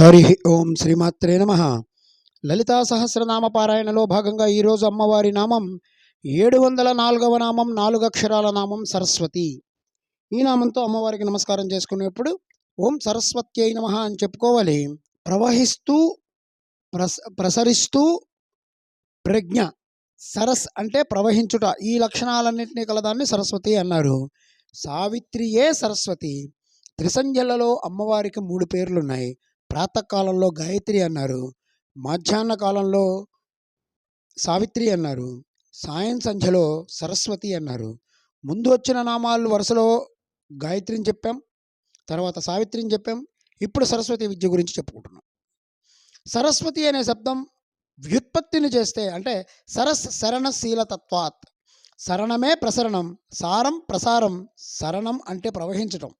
హరి ఓం శ్రీమాత్రే నమ. లలితా సహస్రనామ పారాయణలో భాగంగా ఈరోజు అమ్మవారి నామం ఏడు వందల నాలుగవ నామం నాలుగు అక్షరాల నామం సరస్వతి. ఈ నామంతో అమ్మవారికి నమస్కారం చేసుకునేప్పుడు ఓం సరస్వతి అయి నమ అని చెప్పుకోవాలి. ప్రవహిస్తూ ప్రస ప్రసరిస్తూ ప్రజ్ఞ సరస్ అంటే ప్రవహించుట ఈ లక్షణాలన్నింటినీ కలదాన్ని సరస్వతి అన్నారు. సావిత్రియే సరస్వతి. త్రిసంధ్యలలో అమ్మవారికి మూడు పేర్లున్నాయి. ప్రాతకాలంలో గాయత్రి అన్నారు. మధ్యాహ్న కాలంలో సావిత్రి అన్నారు. సాయం సంధ్యలో సరస్వతి అన్నారు. ముందు వచ్చిన నామాలు వరుసలో గాయత్రిని చెప్పాం. తర్వాత సావిత్రిని చెప్పాం. ఇప్పుడు సరస్వతి విద్య గురించి చెప్పుకుంటున్నాం. సరస్వతి అనే శబ్దం వ్యుత్పత్తిని చేస్తే అంటే సరస్ శరణశీల తత్వాత్ శరణమే ప్రసరణం సారం ప్రసారం శరణం అంటే ప్రవహించటం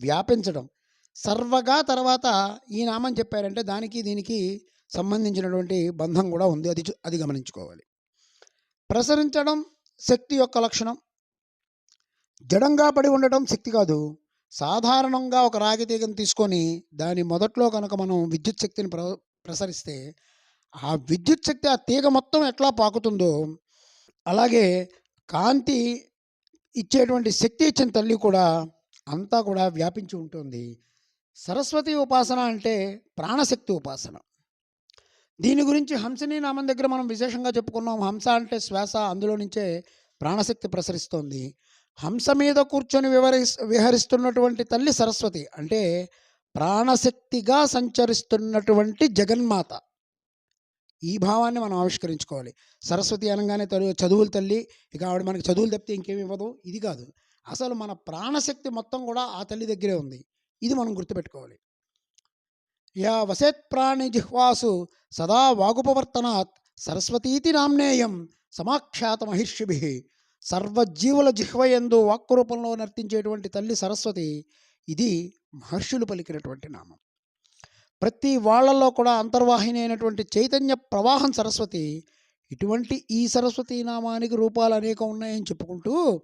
వ్యాపించడం సర్వగా తర్వాత ఈ నామం చెప్పారంటే దానికి దీనికి సంబంధించినటువంటి బంధం కూడా ఉంది. అది అది గమనించుకోవాలి. ప్రసరించడం శక్తి యొక్క లక్షణం. జడంగా పడి ఉండటం శక్తి కాదు. సాధారణంగా ఒక రాగి తీగను తీసుకొని దాని మొదట్లో కనుక మనం విద్యుత్ శక్తిని ప్ర ప్రసరిస్తే ఆ విద్యుత్ శక్తి ఆ తీగ మొత్తం ఎట్లా పాకుతుందో అలాగే కాంతి ఇచ్చేటువంటి శక్తి ఇచ్చిన తల్లి కూడా అంతా కూడా వ్యాపించి ఉంటుంది. సరస్వతి ఉపాసన అంటే ప్రాణశక్తి ఉపాసన. దీని గురించి హంసని నామం దగ్గర మనం విశేషంగా చెప్పుకున్నాం. హంస అంటే శ్వాస అందులో నుంచే ప్రాణశక్తి ప్రసరిస్తోంది. హంస మీద కూర్చొని వివరి విహరిస్తున్నటువంటి తల్లి సరస్వతి అంటే ప్రాణశక్తిగా సంచరిస్తున్నటువంటి జగన్మాత. ఈ భావాన్ని మనం ఆవిష్కరించుకోవాలి. సరస్వతి అనగానే తల్లి చదువుల తల్లి. ఇక ఆవిడ మనకి చదువులు తప్పితే ఇంకేమి ఇవ్వదు. ఇది కాదు. అసలు మన ప్రాణశక్తి మొత్తం కూడా ఆ తల్లి దగ్గరే ఉంది. ఇది మనం గుర్తుపెట్టుకోవాలి. యా వసేత్ ప్రాణి జిహ్వాసు సదా వాగుపవర్తనాత్ సరస్వతీతి నామ్నేయం సమాఖ్యాత మహిర్షిభి. సర్వజీవుల జిహ్వయందు వాక్కురూపంలో నర్తించేటువంటి తల్లి సరస్వతి ఇది మహర్షులు పలికినటువంటి నామం. ప్రతి వాళ్ళల్లో కూడా అంతర్వాహిని అయినటువంటి చైతన్య ప్రవాహం సరస్వతి ఇటువంటి ఈ సరస్వతి నామానికి రూపాలు అనేకం ఉన్నాయని చెప్పుకుంటూ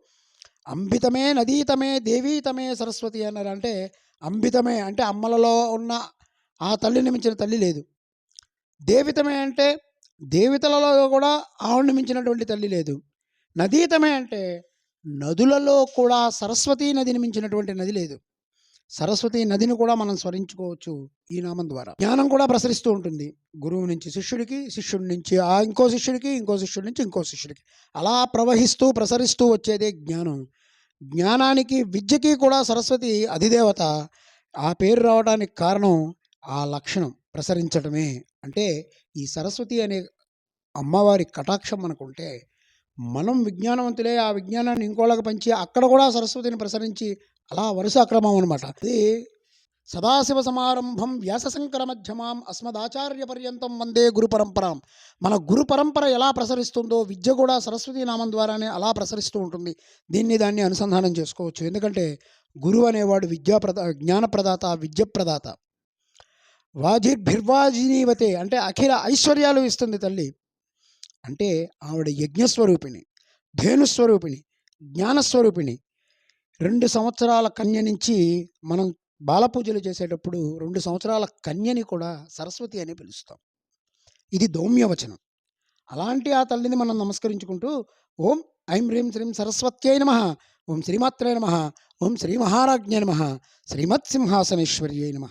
అంబితమే నదీతమే దేవీతమే సరస్వతి అన్నారు అంటే అంబితమే అంటే అమ్మలలో ఉన్న ఆ తల్లిని మించిన తల్లి లేదు. దేవితమే అంటే దేవితలలో కూడా ఆవిడని మించినటువంటి తల్లి లేదు. నదీతమే అంటే నదులలో కూడా సరస్వతీ నదిని మించినటువంటి నది లేదు. సరస్వతి నదిని కూడా మనం స్మరించుకోవచ్చు ఈ నామం ద్వారా. జ్ఞానం కూడా ప్రసరిస్తూ ఉంటుంది. గురువు నుంచి శిష్యుడికి శిష్యుడి నుంచి ఆ ఇంకో శిష్యుడికి ఇంకో శిష్యుడి నుంచి ఇంకో శిష్యుడికి. అలా ప్రవహిస్తూ ప్రసరిస్తూ వచ్చేదే జ్ఞానం. జ్ఞానానికి విద్యకి కూడా సరస్వతి అధిదేవత ఆ పేరు రావడానికి కారణం ఆ లక్షణం ప్రసరించడమే. అంటే ఈ సరస్వతి అనే అమ్మవారి కటాక్షం మనకుంటే మనం విజ్ఞానవంతులే ఆ విజ్ఞానాన్ని ఇంకోళ్ళకి పంచి అక్కడ కూడా సరస్వతిని ప్రసరించి అలా వరుస అక్రమం అనమాట ఇది సదాశివ సమారంభం వ్యాసశంకర మధ్యమాం అస్మదాచార్య పర్యంతం వందే గురు పరంపరాం. మన గురు పరంపర ఎలా ప్రసరిస్తుందో విద్య కూడా సరస్వతి నామం ద్వారానే అలా ప్రసరిస్తూ ఉంటుంది. దీన్ని దాన్ని అనుసంధానం చేసుకోవచ్చు. ఎందుకంటే గురువు అనేవాడు విద్యాప్రద జ్ఞానప్రదాత విద్యప్రదాత. వాజిర్భిర్వాజినీవతే అంటే అఖిల ఐశ్వర్యాలు ఇస్తుంది తల్లి. అంటే ఆవిడ యజ్ఞస్వరూపిణి ధేనుస్వరూపిణి జ్ఞానస్వరూపిణి రెండు సంవత్సరాల కన్య నుంచి మనం బాలపూజలు చేసేటప్పుడు రెండు సంవత్సరాల కన్యని కూడా సరస్వతి అని పిలుస్తాం. ఇది దౌమ్యవచనం. అలాంటి ఆ తల్లిని మనం నమస్కరించుకుంటూ ఓం ఐం హ్రీం శ్రీం సరస్వత్యై నమ ఓం శ్రీమాత్రే నమ ఓం శ్రీ మహారాజ్ఞే నమ శ్రీమత్ సింహాసనేశ్వర్యై నమ.